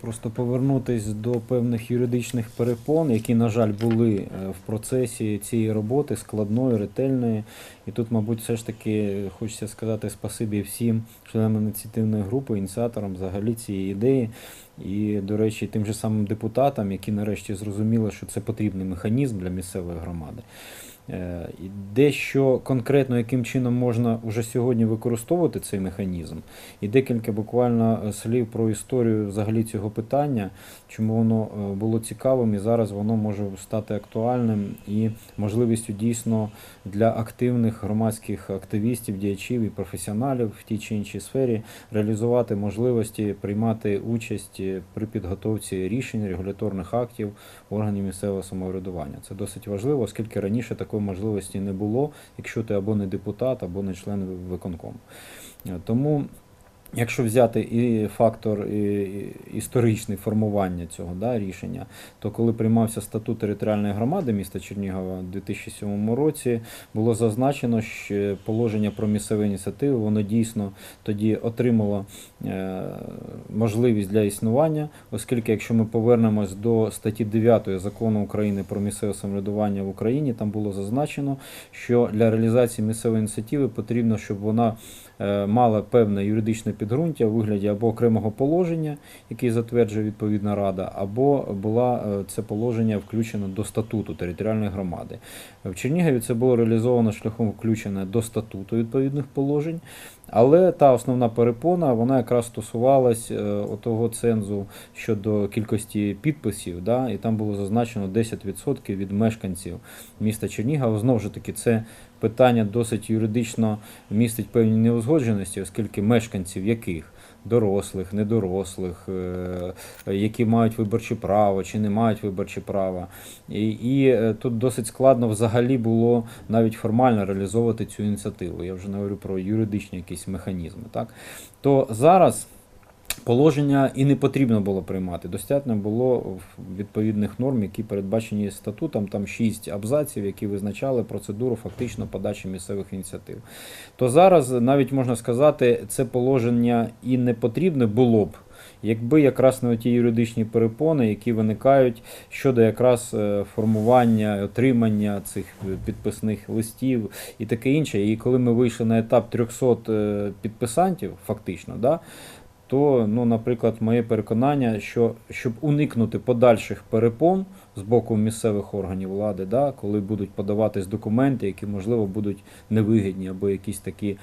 Просто повернутись до певних юридичних перепон, які, на жаль, були е, в процесі цієї роботи складної, ретельної. І тут, мабуть, все ж таки хочеться сказати спасибі всім членам ініціативної групи, ініціаторам взагалі цієї ідеї. І, до речі, тим же самим депутатам, які нарешті зрозуміли, що це потрібний механізм для місцевої громади. Е, дещо конкретно, яким чином можна вже сьогодні використовувати цей механізм, і декілька буквально е, слів про історію взагалі цього питання, чому воно е, було цікавим, і зараз воно може стати актуальним і можливістю дійсно для активних громадських активістів, діячів і професіоналів в тій чи іншій сфері реалізувати можливості приймати участь при підготовці рішень регуляторних актів органів місцевого самоврядування. Це досить важливо, оскільки раніше такої можливості не було, якщо ти або не депутат, або не член виконкому. Е, Тому Якщо взяти і фактор і, історичний формування цього да, рішення, то коли приймався статут територіальної громади міста Чернігова у 2007 році, було зазначено, що положення про місцеві ініціативи воно дійсно тоді отримало е, можливість для існування, оскільки якщо ми повернемось до статті 9 закону України про місцеве самоврядування в Україні, там було зазначено, що для реалізації місцевої ініціативи потрібно, щоб вона мала певне юридичне підґрунтя у вигляді або окремого положення, яке затверджує відповідна рада, або була е, це положення включено до статуту територіальної громади. В Чернігові це було реалізовано шляхом включення до статуту відповідних положень. Але та основна перепона вона якраз стосувалась е, отого цензу щодо кількості підписів, да, і там було зазначено 10% від мешканців міста Чернігова. Знову ж таки, це питання досить юридично містить певні неузгодженості, оскільки мешканців яких? Дорослих, недорослих, е, які мають виборче право чи не мають виборче право. І, і е, тут досить складно взагалі було навіть формально реалізовувати цю ініціативу. Я вже не говорю про юридичні якісь механізми. Так? То зараз положення і не потрібно було приймати. Достатньо було відповідних норм, які передбачені статутом, там шість абзаців, які визначали процедуру фактично подачі місцевих ініціатив. То зараз навіть можна сказати, це положення і не потрібне було б. Якби якраз не ті юридичні перепони, які виникають щодо якраз е, формування, отримання цих підписних листів і таке інше. І коли ми вийшли на етап 300 е, підписантів, фактично, да, то, ну, наприклад, моє переконання, що щоб уникнути подальших перепон з боку місцевих органів влади, да, коли будуть подаватись документи, які можливо будуть невигідні, або якісь такі,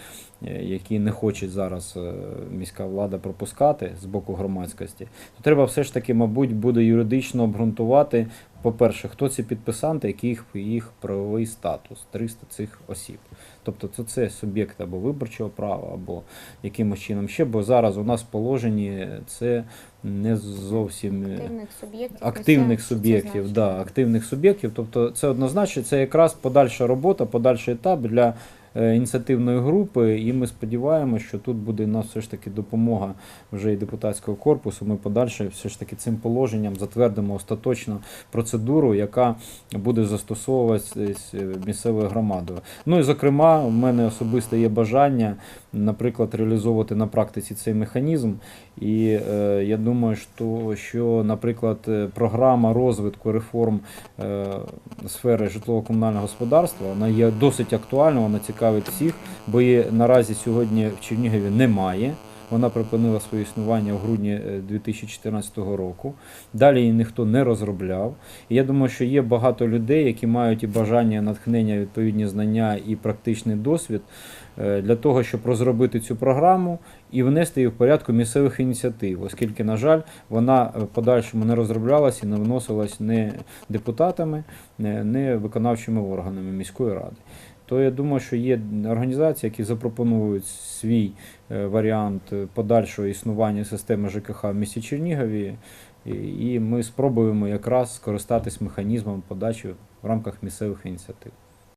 е, які не хоче зараз е, міська влада пропускати з боку громадськості, то треба все ж таки, мабуть, буде юридично обґрунтувати. По-перше, хто ці підписанти, який їх, їх правовий статус 300 цих осіб. Тобто це, це суб'єкт або виборчого права, або якимось чином ще, бо зараз у нас в положенні це не зовсім е, активних суб'єктів. активних це- суб'єктів, да, активних суб'єктів. Тобто це однозначно, це якраз подальша робота, подальший етап для ініціативної групи, і ми сподіваємося, що тут буде нас все ж таки допомога вже і депутатського корпусу. Ми подальше все ж таки цим положенням затвердимо остаточно процедуру, яка буде застосовуватись е, місцевою громадою. Ну і зокрема, у мене особисто є бажання, наприклад, реалізовувати на практиці цей механізм. І е, я думаю, що, що, наприклад, е, програма розвитку реформ е, сфери житлово-комунального господарства вона є досить актуальна, вона цікавить всіх, бо її наразі сьогодні в Чернігові немає. Вона припинила своє існування в грудні е, 2014 року. Далі її ніхто не розробляв. І я думаю, що є багато людей, які мають і бажання, натхнення, відповідні знання і практичний досвід е, для того, щоб розробити цю програму і внести її в порядку місцевих ініціатив, оскільки, на жаль, вона е, в подальшому не розроблялася і не вносилась не депутатами, не виконавчими органами міської ради. То я думаю, що є організації, які запропонують свій е, варіант подальшого існування системи ЖКХ в місті Чернігові, і ми спробуємо якраз скористатись механізмом подачі в рамках місцевих ініціатив.